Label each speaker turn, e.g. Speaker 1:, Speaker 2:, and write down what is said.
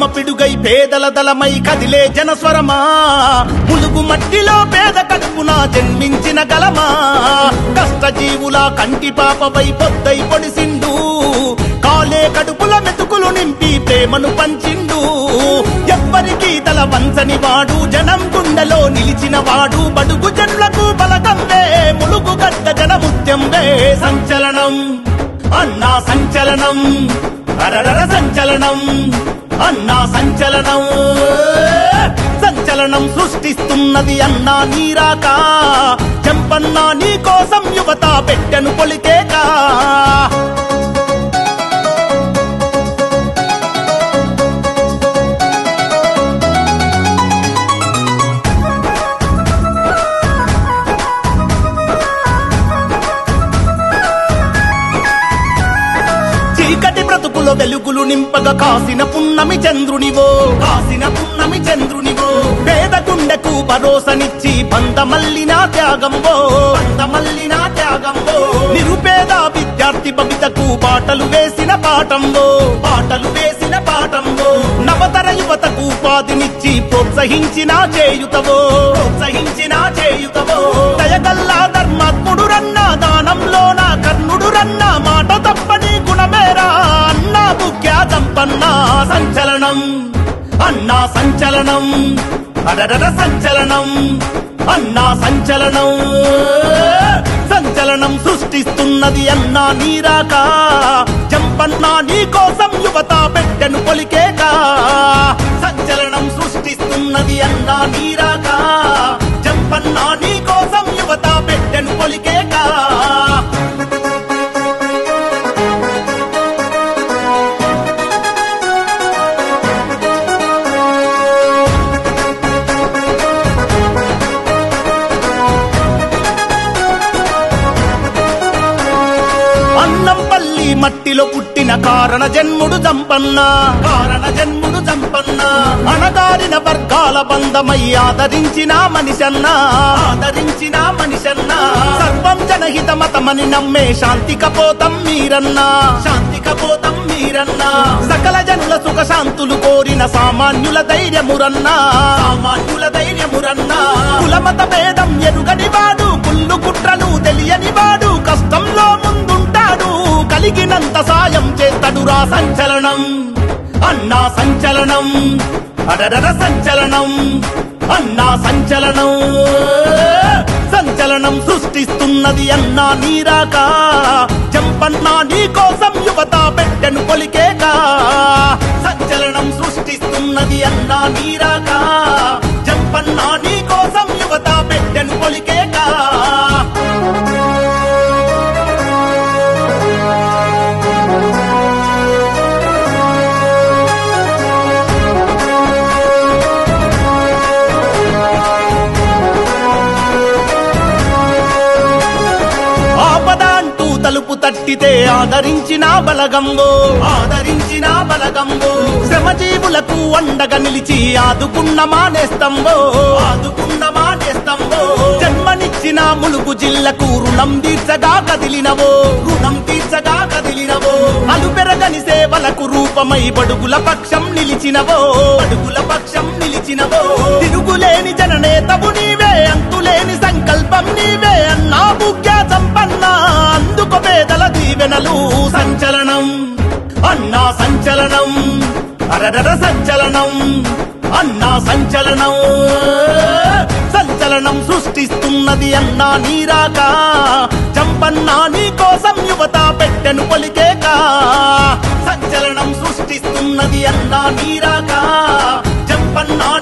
Speaker 1: తమ పిడుగై పేదల దళమై కదిలే జనస్వరమా? ములుగు మట్టిలో పేద కడుపున జన్మించిన గలమా కష్టజీవుల కంటి పాపపై పొద్దై పొడిసిండు. కాలే కడుపుల మెతుకులు నింపి ప్రేమను పంచిండు. ఎవ్వరికీ తల వంచని వాడు జనం గుండెలో నిలిచిన వాడు. బడుగు జన్లకు బలగంవే ములుగు గడ్డ జనముత్యం వే సంచలనం అన్నా సంచలనం అరడర సంచలనం. అన్నా సంచలనం. సంచలనం సృష్టిస్తున్నది అన్నా నీరాక చెంపన్నా నీ కోసం యువత పెట్టెను పొలికేకా బతుకుల వెలుగులు నింపగా కాసిన పున్నమి చంద్రునివో కాసిన పున్నమి చంద్రునివో. పేద గుండెకు భరోసనిచ్చి బందమల్లిన త్యాగంవో బందమల్లిన త్యాగంబో నిరుపేద విద్యార్థి భవితకు పాటలు వేసిన పాఠంలో పాటలు వేసిన పాఠంలో నవతర యువతకు ఉపాధినిచ్చి ప్రోత్సహించిన చేయుతవో ప్రోత్సహించిన చేయుతవో. అన్నా సంచలనం. అడరర సంచలనం. అన్నా సంచలనం. సంచలనం సృష్టిస్తున్నది అన్నా నీరాక. జంపన్నా నీ కోసం యువత పెట్టెను పొలికేక సంచలనం సృష్టిస్తున్నది అన్నా నీరా పల్లి మట్టిలో పుట్టిన కారణ జన్ముడు జంపన్న. కారణ జన్ముడు జంపన్న. అణగారిన వర్గాల బంధమై ఆదరించిన మనిషన్న. ఆదరించిన మనిషన్న. సర్వం జనహిత మతమని నమ్మే శాంతి కపోతం మీరన్నా. శాంతి కపోతం మీరన్నా. సకల జనుల సుఖ శాంతులు కోరిన సామాన్యుల ధైర్యమురన్నా. సామాన్యుల ధైర్యమురన్నా. కులమత అడిగినంత సాయం చేస్తాడురా సంచలనం. అన్నా సంచలనం. అడరర సంచలనం. అన్నా సంచలనం. సంచలనం సృష్టిస్తున్నది అన్నా నీరాక. జంపన్నా నీ కోసం యువత పెట్టెను పొలికేక సంచలనం సృష్టిస్తున్నది అన్నా నీరాక. తలుపు తట్టితే ఆదరించిన బలగంబో ఆదరించిన బలగంబో శ్రమజీవులకు అండగా నిలిచి ఆదుకున్న మానేస్తంబో ఆదుకున్న మానేస్తంబో జన్మనిచ్చిన ములుగు జిల్లకు రుణం తీర్చగా కదిలినవో. రుణం తీర్చగా కదిలినవో. అలుపెరగని సేవలకు రూపమై బడుగుల పక్షం నిలిచినవో. బడుగుల పక్షం నిలిచినవో. తిరుగులేని జననేత వెనలు సంచలనం. అన్నా సంచలనం. అరడర సంచలనం. అన్నా సంచలనం. సంచలనం సృష్టిస్తున్నది అన్నా నీరాక. చంపన్నా నీ కోసం యువత పెట్టెను పలికేక. సంచలనం సృష్టిస్తున్నది అన్నా నీరాక. చంపన్నా